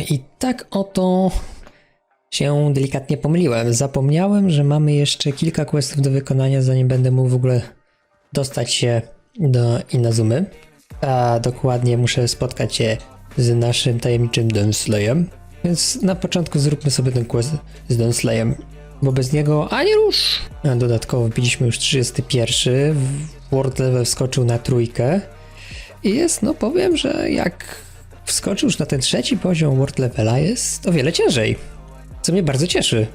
I tak oto się delikatnie pomyliłem. Zapomniałem, że mamy jeszcze kilka questów do wykonania, zanim będę mógł w ogóle dostać się do Inazumy. A dokładnie muszę spotkać się z naszym tajemniczym Dunslayem. Więc na początku zróbmy sobie ten quest z Dunslayem, bo bez niego ani rusz. A dodatkowo wbiliśmy już 31. w- World level wskoczył na trójkę. I jest, no powiem, że jak wskoczył już na ten trzeci poziom World levela, jest o wiele ciężej. Co mnie bardzo cieszy.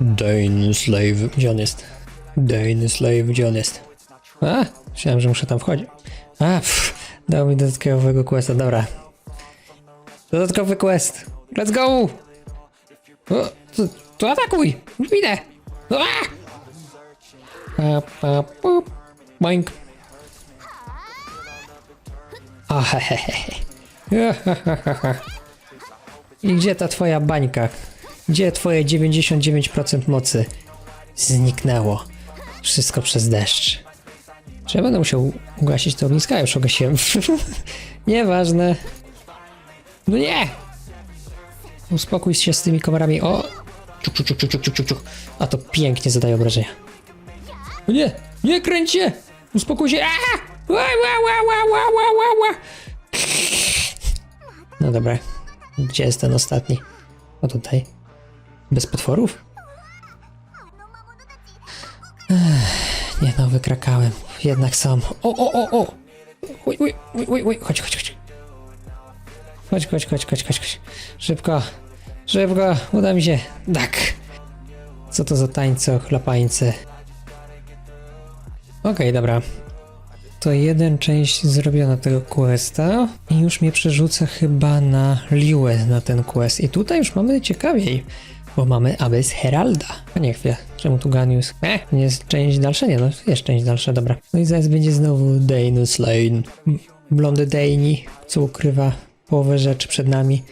Dane Slave, gdzie on jest? Dane Slave, gdzie on jest? A, myślałem, że muszę tam wchodzić. A, pff, dał mi dodatkowego questa, dobra. Dodatkowy quest. Let's go! O, to, to atakuj! Idę! A! Pup. Boink. A, he, I gdzie ta twoja bańka? Gdzie twoje 99% mocy? Zniknęło. Wszystko przez deszcz. Czy ja będę musiał ugasić te ogniska? Już ugasiłem. Nieważne. No nie! Uspokój się z tymi komarami. O! Czuk, czuk, czuk, czuk, czuk, czuk. A to pięknie zadaje obrażenia. O nie! Nie kręć się! Uspokój się! A! Ła, ła, ła, ła, ła, ła, ła, ła. No dobra. Gdzie jest ten ostatni? O tutaj. Bez potworów? Ech, nie no, wykrakałem. Jednak sam. O, o, o, o! Uj, uj, uj, uj, uj. Chodź, chodź, chodź. Chodź, chodź, chodź, chodź, chodź, chodź. Szybko, szybko, uda mi się. Tak. Co to za tańce, chlapańce? Okej, dobra. To jeden część zrobiona tego questa i już mnie przerzuca chyba na Liuę na ten quest. I tutaj już mamy ciekawiej, bo mamy Abyss Heralda. A nie chwilę, czemu tu Ganius? E, nie jest część dalsza? Nie, no jest część dalsza, dobra. No i zaraz będzie znowu Danus Lane. Blondy Dani, co ukrywa połowę rzeczy przed nami.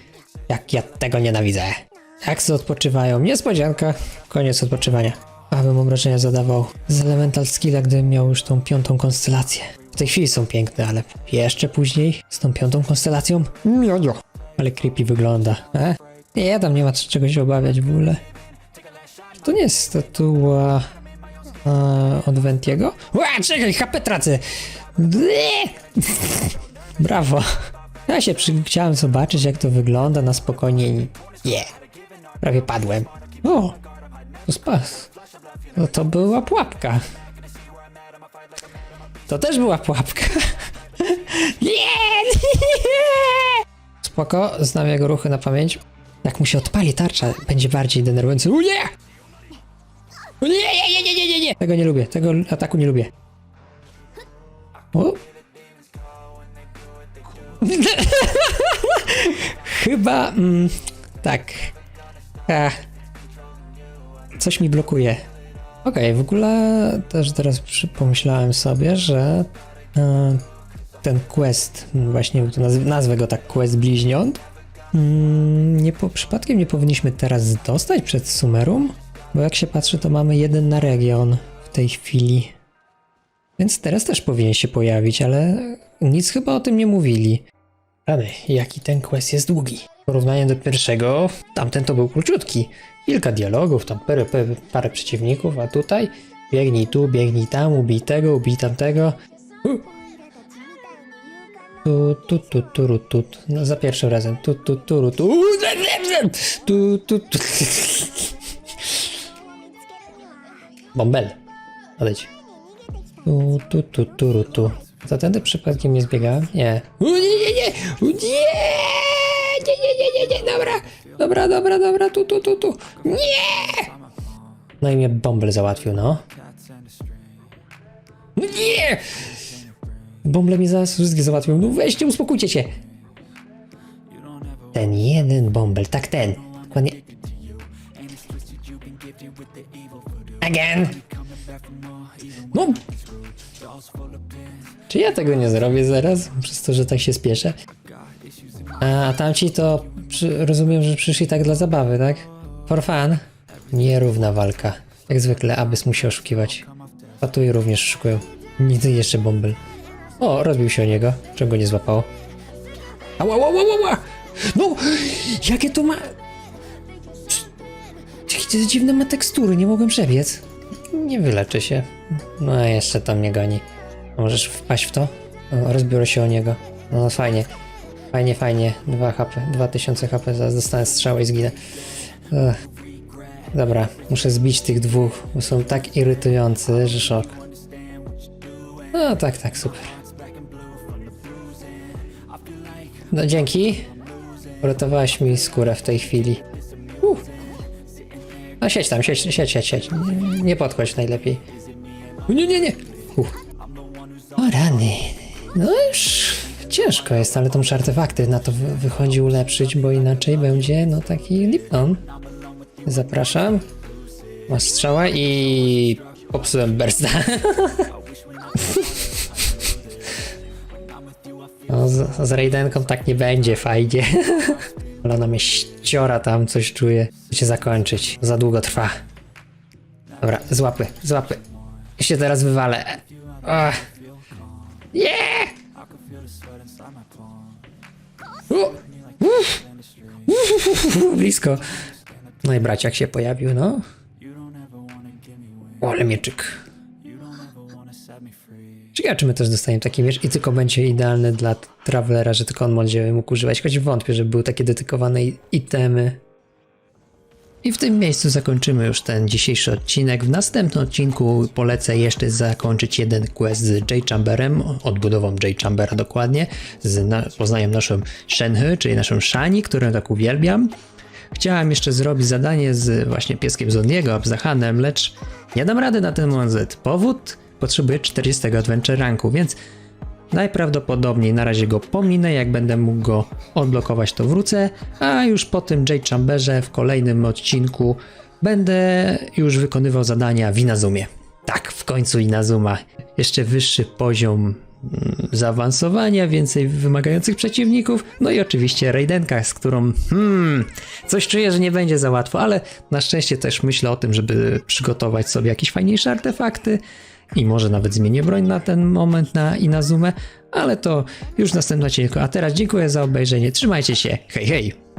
Jak ja tego nienawidzę. Jak sobie odpoczywają? Niespodzianka. Koniec odpoczywania. Abym obrażenia zadawał z Elemental Skilla, gdybym miał już tą piątą konstelację. Tej chwili są piękne, ale jeszcze później z tą piątą konstelacją? Miodzio. Ale creepy wygląda. E? Nie, tam nie ma czego się obawiać w ogóle. To nie jest statua e, od Ventiego? Ła, czekaj, HP tracę! Brawo. Ja się przy... chciałem zobaczyć, jak to wygląda na spokojnie i nie. Prawie padłem. O, to spas. No to była pułapka. To też była pułapka. Nie, nie! Spoko, znam jego ruchy na pamięć. Jak mu się odpali tarcza, będzie bardziej denerwujący. O nie! O nie, nie, nie, nie, nie, nie, nie! Tego nie lubię, tego ataku nie lubię. O, Chyba. Mm, tak. Ach. Coś mi blokuje. Okej, w ogóle też teraz pomyślałem sobie, że e, ten quest, właśnie nazwę go tak quest bliźniąt, mm, nie po, przypadkiem nie powinniśmy teraz dostać przed Sumerum? Bo jak się patrzy, to mamy jeden na region w tej chwili. Więc teraz też powinien się pojawić, ale nic chyba o tym nie mówili. Rany, jaki ten quest jest długi. W porównaniu do pierwszego, tamten to był króciutki. Kilka dialogów, tam parę, parę, przeciwników, a tutaj biegnij tu, biegnij tam, ubij tego, ubij tamtego. Tu, tu, tu, tu, tu, tu. No, za pierwszym razem. Tu, tu, tu, tu. Zem. Tu, tu, tu. Bąbel. Odejdź. Tu, tu, tu, tu, tu. Za tędy przypadkiem nie zbiegałem? Nie. U, nie, nie, nie! U, nie! Nie, nie, nie, nie, nie, dobra! Dobra, dobra, dobra, tu, tu, tu, tu. Nie! No i mnie Bumble załatwił, no. No nie! Bumble mnie zaraz wszystkie załatwił. No weźcie, uspokójcie się. Ten jeden Bumble, tak ten. Dokładnie. Again! No, czy ja tego nie zrobię zaraz? Przez to, że tak się spieszę. A, a tamci to przy, rozumiem, że przyszli tak dla zabawy, tak? For fun. Nierówna walka. Jak zwykle Abyss musi oszukiwać. Patuj również oszukują. Nigdy jeszcze bąbel. O, rozbił się o niego. Czego nie złapało? Ała, ała, ała, ała! No! Jakie to ma... Jakie to dziwne ma tekstury, nie mogłem przebiec. Nie wyleczę się. No jeszcze to mnie goni. A Możesz wpaść w to? O, rozbiorę się o niego. No fajnie. Fajnie, fajnie. 2 HP, 2000 HP, zaraz dostanę strzałę i zginę. Ech. Dobra, muszę zbić tych dwóch, bo są tak irytujący, że szok. No tak, tak, super. No dzięki. Uratowałeś mi skórę w tej chwili. Uh. No siedź tam, siedź, siedź, siedź, siedź. Nie, nie podchodź najlepiej. Nie, nie, nie. Uh. O rany. No już ciężko jest, ale muszę artefakty na to wy- wychodzi ulepszyć, bo inaczej będzie no taki Lipton. Zapraszam. Masz strzała i popsułem bursta. No, z, z Raidenką tak nie będzie fajnie. Ale ona mnie ściora tam, coś czuję. Muszę zakończyć. Za długo trwa. Dobra, złapy, złapy. Ja się teraz wywalę. Ach. Yeah! U! Uff! Uff! Blisko. No i braciak się pojawił, no. O, ale mieczyk. Ciekawe, czy my też dostaniemy taki miecz i tylko będzie idealny dla Travelera, że tylko on będzie mógł używać, choć wątpię, że były takie dedykowane itemy. I w tym miejscu zakończymy już ten dzisiejszy odcinek. W następnym odcinku polecę jeszcze zakończyć jeden quest z J Chamberem, odbudową J Chambera dokładnie, z na, poznajem naszą Shenhe, czyli naszą Shani, którą tak uwielbiam. Chciałem jeszcze zrobić zadanie z właśnie pieskiem Zoniego, Abzahanem, lecz nie dam rady na ten moment. Powód? Potrzebuję 40 adventure ranku, więc najprawdopodobniej na razie go pominę, jak będę mógł go odblokować to wrócę, a już po tym J Chamberze w kolejnym odcinku będę już wykonywał zadania w Inazumie. Tak, w końcu Inazuma. Jeszcze wyższy poziom mm, zaawansowania, więcej wymagających przeciwników, no i oczywiście Raidenka, z którą hmm, coś czuję, że nie będzie za łatwo, ale na szczęście też myślę o tym, żeby przygotować sobie jakieś fajniejsze artefakty i może nawet zmienię broń na ten moment na Inazumę, ale to już w następnym odcinku. A teraz dziękuję za obejrzenie, trzymajcie się, hej hej!